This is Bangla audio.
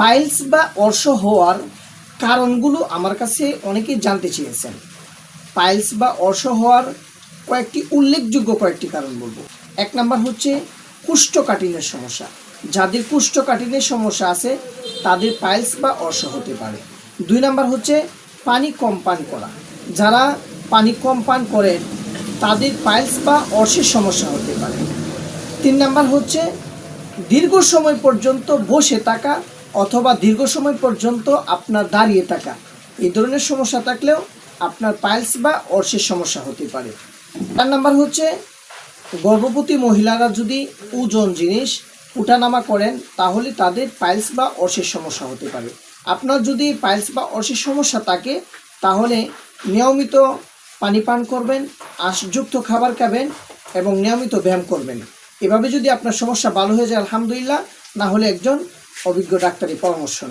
পাইলস বা অর্শ হওয়ার কারণগুলো আমার কাছে অনেকেই জানতে চেয়েছেন। পাইলস বা অর্শ হওয়ার কয়েকটি উল্লেখযোগ্য কয়েকটি কারণ বলব। এক নাম্বার হচ্ছে কুষ্ঠকাঠিন্যের সমস্যা। যাদের কুষ্ঠকাঠিন্যের সমস্যা আছে, তাদের পাইলস বা অর্শ হতে পারে। দুই নাম্বার হচ্ছে পানি কম পান করা। যারা পানি কম পান করেন তাদের পাইলস বা অর্শের সমস্যা হতে পারে। তিন নাম্বার হচ্ছে দীর্ঘ সময় পর্যন্ত বসে থাকা অথবা দীর্ঘ সময় পর্যন্ত আপনার দাঁড়িয়ে থাকা। এই ধরনের সমস্যা থাকলেও আপনার পাইলস বা অর্শের সমস্যা হতে পারে। চার নাম্বার হচ্ছে, গর্ভবতী মহিলারা যদি ওজন জিনিস উঠানামা করেন, তাহলে তাদের পাইলস বা অর্শের সমস্যা হতে পারে। আপনার যদি পাইলস বা অর্শের সমস্যা থাকে, তাহলে নিয়মিত পানি পান করবেন, আঁশযুক্ত খাবার খাবেন এবং নিয়মিত ব্যায়াম করবেন। এভাবে যদি আপনার সমস্যা ভালো হয়ে যায়, আলহামদুলিল্লাহ, না হলে একজন অভিজ্ঞ ডাক্তারের পরামর্শ নেবেন